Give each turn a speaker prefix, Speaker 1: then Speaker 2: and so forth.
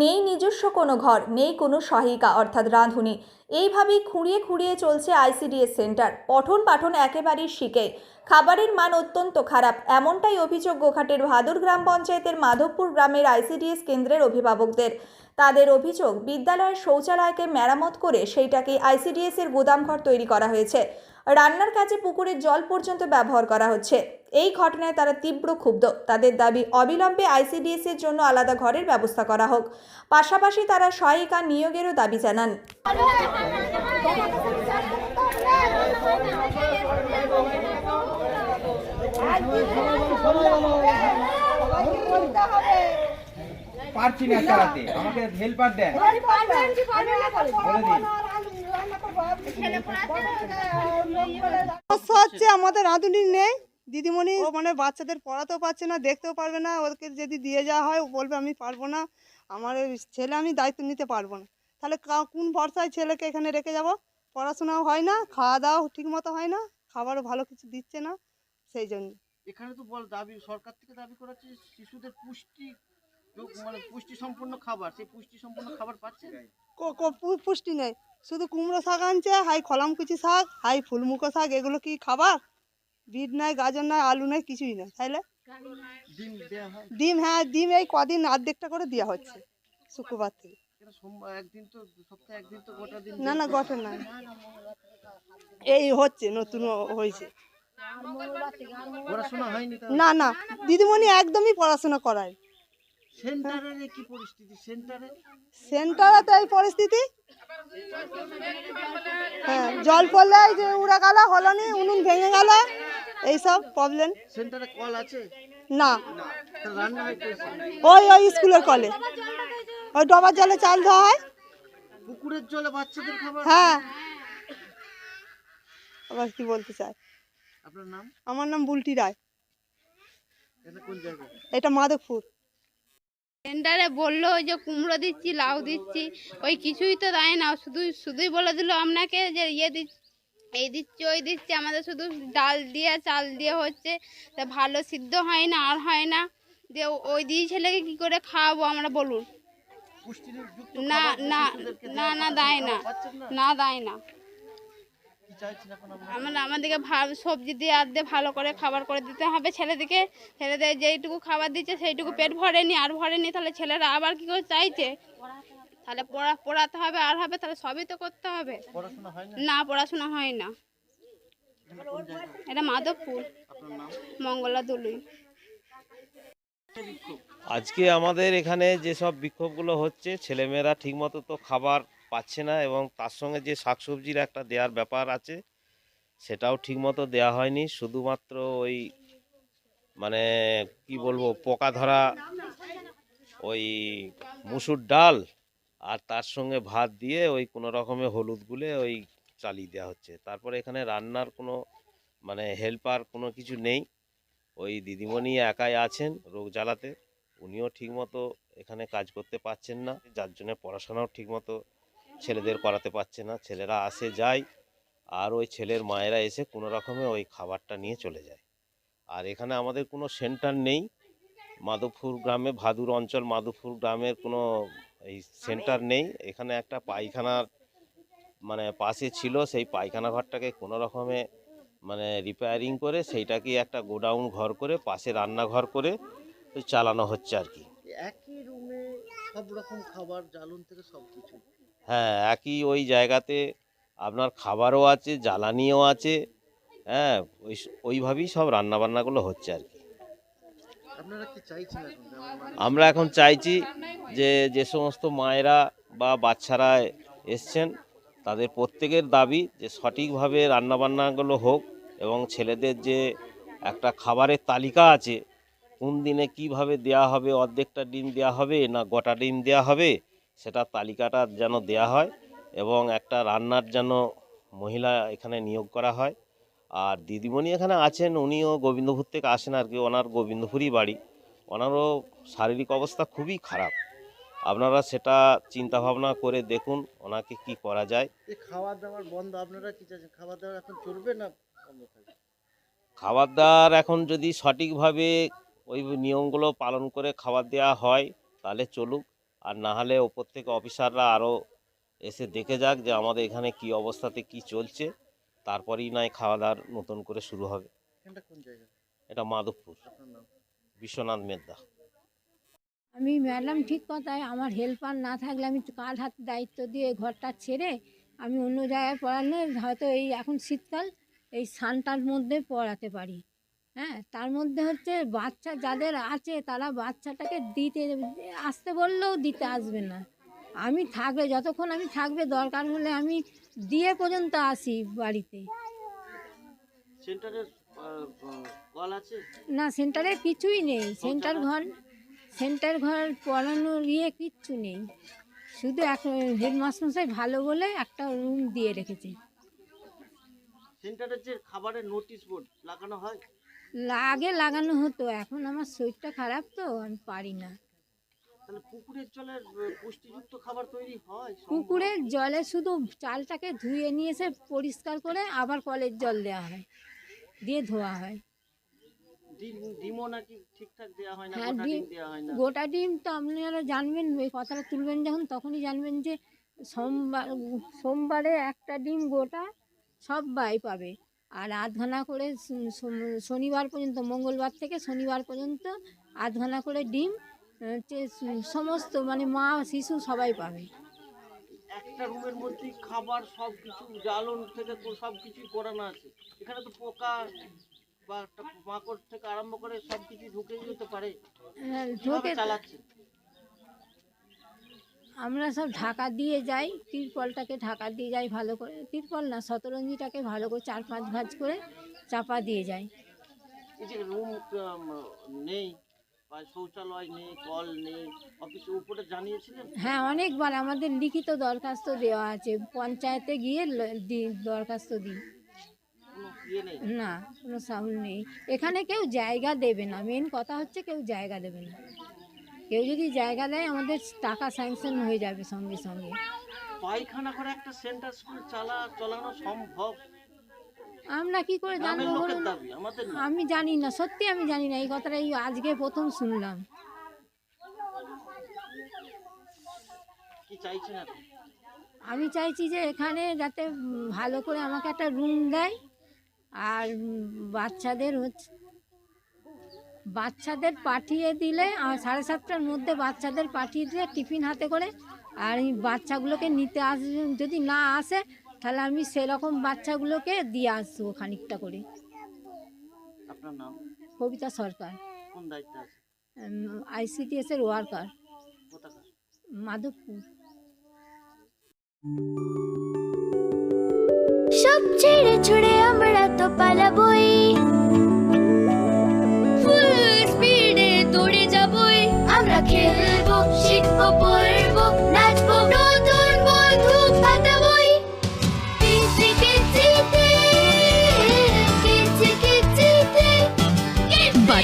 Speaker 1: নেই নিজস্ব কোনো ঘর, নেই কোনো সহায়িকা অর্থাৎ রাঁধুনি। এইভাবেই খুঁড়িয়ে খুঁড়িয়ে চলছে আইসিডিএস সেন্টার। পঠন পাঠন একেবারেই শিখে। খাবারের মান অত্যন্ত খারাপ। এমনটাই অভিযোগ গোঘাটের ভাদুর গ্রাম পঞ্চায়েতের মাধবপুর গ্রামের আইসিডিএস কেন্দ্রের অভিভাবকদের। তাদের অভিযোগ, বিদ্যালয়ের শৌচালয়কে মেরামত করে সেইটাকে আইসিডিএস এর গুদামঘর তৈরি করা হয়েছে। রান্নার কাজে পুকুরের জল পর্যন্ত ব্যবহার করা হচ্ছে। এই ঘটনায় তারা তীব্র ক্ষুব্ধ। তাদের দাবি অবিলম্বে আইসিডিএস এর জন্য আলাদা ঘরের ব্যবস্থা করা হোক। পাশাপাশি তারা সহায়িকা নিয়োগেরও দাবি জানান।
Speaker 2: পারছি না চালাতে। আমাকে হেল্পার দেন।
Speaker 3: হচ্ছে আমাদের রাঁধুনি নেই। দিদিমণি ও মানে বাচ্চাদের পড়াতেও পারছে না দেখতেও পারবে না ওদেরকে যদি দিয়ে যাওয়া হয় ও বলবে আমি পারব না আমার ছেলে আমি দায়িত্ব নিতে পারব না। তাহলে কা- কোন ভরসায় ছেলেকে এখানে রেখে যাব? পড়াশোনাও হয় না খাওয়া দাওয়াও ঠিক মতো হয় না খাবারও ভালো কিছু দিচ্ছে না সেই জন্য।
Speaker 4: এখানে তো বল দাবি সরকার থেকে দাবি করা হচ্ছে শিশুদের পুষ্টি মানে পুষ্টি সম্পন্ন খাবার সেই পুষ্টি সম্পন্ন খাবার পাচ্ছে?
Speaker 3: কো- কো- পুষ্টি নেই শুধু কুমড়ো শাক আনছে হাই খলামকুচি শাক হাই ফুলমুখো শাক এগুলো কি খাবার? বিট নাই গাজর নাই আলু নাই কিছুই নাই তাইলে
Speaker 4: ডিম হয়?
Speaker 3: ডিম এই কদিন অর্ধেকটা করে দেওয়া হচ্ছে শুক্রবার থেকে। না না গঠন নাই এই হচ্ছে নতুন হয়েছে। না না দিদিমণি একদমই পড়াশোনা করায়।
Speaker 4: সেন্টারে
Speaker 3: তো এই পরিস্থিতি। হ্যাঁ জল পড়লে এই যে উড়ে গেল হলো নি উনুন ভেঙে গেল। এইসব প্রবলেম
Speaker 4: সেন্টারে কল আছে?
Speaker 3: না। ওই ওই স্কুলের কলে। ওই ডবার জলে চাল দেওয়া হয়।
Speaker 4: পুকুরের জলে বাচ্চাদের খাবার?
Speaker 3: হ্যাঁ। আবার কি বলতে চাই?
Speaker 4: আপনার নাম?
Speaker 3: আমার নাম বুলটি রায়।
Speaker 4: এটা কোন জায়গা?
Speaker 3: মাধবপুর।
Speaker 5: টেন্ডারে বলল ওই যে কুমড়ো দিচ্ছি লাউ দিচ্ছি ওই কিছুই তো দেয় না। শুধু শুধুই বলে দিল আপনাকে যে ইয়ে দিচ্ছি। এই দিচ্ছি, ওই দিচ্ছি, আমাদের শুধু ডাল দিয়ে, চাল দিয়ে হচ্ছে। তা ভালো সিদ্ধ হয় না, আর হয় না দিয়ে ওই দিয়ে ছেলেকে কি করে খাওয়াবো আমরা বলুন? না না না না, দেয় না
Speaker 4: না,
Speaker 5: দেয় না? আমরা, আমাদেরকে সবজি দিয়ে, আর দিয়ে ভালো করে খাবার করে দিতে হবে ছেলেদিকে। ছেলেদের যেইটুকু খাবার দিচ্ছে, সেইটুকু পেট ভরেনি, আর ভরেনি, তাহলে ছেলেরা আবার কি করে চাইছে? তাহলে পড়া পড়াতে হবে আর হবে তাহলে সবই তো করতে হবে।
Speaker 4: না?
Speaker 5: না পড়াশোনা হয় না।
Speaker 4: এটা
Speaker 5: মাধবপুর।
Speaker 4: আপনার
Speaker 5: মঙ্গলা দুলুই।
Speaker 6: আজকে আমাদের এখানে যেসব বিক্ষোভগুলো হচ্ছে ছেলেমেয়েরা ঠিকমতো তো খাবার পাচ্ছে না এবং তার সঙ্গে যে শাকসবজির একটা দেওয়ার ব্যাপার আছে সেটাও ঠিকমতো দেওয়া হয়নি। শুধুমাত্র ওই মানে কি বলব পোকা ধরা ওই মুসুর ডাল আর তার সঙ্গে ভাত দিয়ে ওই কোনো রকমে হলুদ গুলে ওই চালিয়ে দেওয়া হচ্ছে। তারপরে এখানে রান্নার কোনো মানে হেল্পার কোনো কিছু নেই। ওই দিদিমণি একাই আছেন রোগ জ্বালাতে। উনিও ঠিকমতো এখানে কাজ করতে পারছেন না। যার জন্য পড়াশোনাও ঠিকমতো ছেলেদের করাতে পারছে না। ছেলেরা আসে, যায় আর ওই ছেলের মায়েরা এসে কোনো রকমে ওই খাবারটা নিয়ে চলে যায়। আর এখানে আমাদের কোনো সেন্টার নেই। মাধবপুর গ্রামে ভাদুর অঞ্চল, মাধবপুর গ্রামের কোনো এই সেন্টার নেই। এখানে একটা পায়খানার মানে পাশে ছিল সেই পায়খানা ঘরটাকে কোনো রকমে মানে রিপেয়ারিং করে সেইটাকে একটা গোডাউন ঘর করে পাশে রান্নাঘর করে চালানো হচ্ছে আর কি।
Speaker 4: একই রুমে সব রকম খাবার জ্বালন থেকে সব কিছু?
Speaker 6: হ্যাঁ একই ওই জায়গাতে আপনার খাবারও আছে জ্বালানিও আছে হ্যাঁ ওই ওইভাবেই সব রান্নাবান্নাগুলো হচ্ছে আর কি
Speaker 4: আপনারা কি চাইছেন এখন গ্রামের মানুষ?
Speaker 6: আমরা এখন চাইছি যে যে সমস্ত মায়েরা বা বাচ্চারা এসছেন, তাদের প্রত্যেকের দাবি যে সঠিকভাবে রান্নাবান্নাগুলো হোক এবং ছেলেদের যে একটা খাবারের তালিকা আছে, কোন দিনে কীভাবে দেয়া হবে, অর্ধেকটা ডিম দেওয়া হবে না গোটা ডিম দেওয়া হবে, সেটা তালিকাটা যেন দেয়া হয় এবং একটা রান্নার যেন মহিলা এখানে নিয়োগ করা হয়। আর দিদিমণি এখানে আছেন উনিও গোবিন্দপুর থেকে আসেন আর কি ওনার গোবিন্দপুরই বাড়ি। ওনারও শারীরিক অবস্থা খুবই খারাপ। আপনারা সেটা চিন্তা ভাবনা করে দেখুন ওনাকে কি করা যায়।
Speaker 4: খাওয়া দাওয়ার বন্ধ আপনারা কি চাইছেন? খাওয়া দাওয়া এখন চলবে না
Speaker 6: খাবার দাবার এখন যদি সঠিকভাবে ওই নিয়মগুলো পালন করে খাবার দেওয়া হয় তাহলে চলুক। আর না হলে ওপর থেকে অফিসাররা আরও এসে দেখে যাক যে আমাদের এখানে কি অবস্থাতে কি চলছে। তারপরেই নয় খাওয়া দাওয়ার নতুন করে শুরু হবে।
Speaker 4: এখানটা কোন জায়গা?
Speaker 6: এটা মাধবপুর। বিশ্বনাথ মেদ্দা।
Speaker 7: আমি ম্যাডাম ঠিক কথায় আমার হেল্পার না থাকলে আমি কার হাতে দায়িত্ব দিয়ে ঘরটা ছেড়ে আমি অন্য জায়গায় পড়ালে হয়তো এই এখন শীতকাল এই সানটার মধ্যে পড়াতে পারি। হ্যাঁ তার মধ্যে হচ্ছে বাচ্চা যাদের আছে তারা বাচ্চাটাকে দিতে আসতে বললেও দিতে আসবে না। আমি থাকবে যতক্ষণ আমি থাকবে দরকার হলে আমি দিয়ে পর্যন্ত আসি বাড়িতে। না সেন্টারে কিছুই নেই। সেন্টার ঘর সেন্টার ঘর পড়ানোর ইয়ে কিচ্ছু নেই। শুধু এক হেডমাস্টারমশাই ভালো বলে একটা রুম দিয়ে রেখেছে।
Speaker 4: সেন্টারের যে খাবারের নোটিশ বোর্ড লাগানো হয়?
Speaker 7: আগে লাগানো হতো এখন আমার শরীরটা খারাপ তো আমি পারি না।
Speaker 4: তাহলে পুকুরের জলের পুষ্টিযুক্ত খাবার তৈরি হয়
Speaker 7: পুকুরের জলে শুধু চালটাকে ধুয়ে নিয়ে এসে পরিষ্কার করে আবার কলের জল দেওয়া হয় দিয়ে ধোয়া হয়।
Speaker 4: ডিম হয় গোটা
Speaker 7: ডিম- গোটা তো আপনারা জানবেন এই কথাটা তুলবেন যখন তখনই জানবেন যে সোমবার সোমবারে একটা ডিম গোটা সবাই পাবে। আর আধখানা করে শনিবার পর্যন্ত মঙ্গলবার থেকে শনিবার পর্যন্ত আধখানা করে ডিম সমস্ত মানে মা শিশু সবাই পাবে।
Speaker 4: একটা রুমের মধ্যে খাবার সব কিছু জ্বালন থেকে সব কিছুই করানো আছে। এখানে তো পোকা বা মাকড় থেকে আরম্ভ করে সব কিছু ঢুকে যেতে পারে।
Speaker 7: হ্যাঁ, ঢোকে
Speaker 4: চালাচ্ছে?
Speaker 7: আমরা সব ঢাকা দিয়ে যাই তিরপলটাকে ঢাকা দিয়ে যাই ভালো করে। তিরপল না শতরঞ্জিটাকে ভালো করে চার পাঁচ ভাঁজ করে চাপা দিয়ে যাই।
Speaker 4: রুম নেই। শৌচালয় নেই কল নেই অফিসে উপরে জানিয়েছিলেন?
Speaker 7: হ্যাঁ অনেকবার আমাদের লিখিত দরখাস্ত দেওয়া আছে। পঞ্চায়েতে গিয়ে দরখাস্ত দিই।
Speaker 4: ইয়ে
Speaker 7: না কোনো সাউন্ড নেই। এখানে কেউ জায়গা দেবে না। মেন কথা হচ্ছে কেউ জায়গা দেবে না। কেউ যদি জায়গা দেয় আমাদের টাকা স্যাংশন হয়ে যাবে সঙ্গে সঙ্গে।
Speaker 4: পায়খানা করে একটা সেন্টার স্কুল চালা চালানো সম্ভব?
Speaker 7: আমরা কি করে জানব বলুন? আমি জানি না সত্যি আমি জানি না এই কথাটা এই আজকে প্রথম শুনলাম। আমি চাইছি যে এখানে যাতে ভালো করে আমাকে একটা রুম দেয় আর বাচ্চাদের হচ্ছে বাচ্চাদের পাঠিয়ে দিলে সাড়ে সাতটার মধ্যে বাচ্চাদের পাঠিয়ে দিলে টিফিন হাতে করে আর এই বাচ্চাগুলোকে নিতে আসবে যদি না আসে তাহলে আমি সেরকম বাচ্চাগুলোকে দিয়ে আসব খানিকটা করে।
Speaker 4: আপনার নাম?
Speaker 7: কবিতা সরকার।
Speaker 4: কোন দায়িত্ব আছে?
Speaker 7: আইসিডিএস এর ওয়ার্কার মাধবপুর।
Speaker 8: সব ছেড়ে ছুড়ে আমরা তো পালাবই। ফুল স্পিডে দৌড়ে যাবই। আমরা খেলব শিখব পড়ব।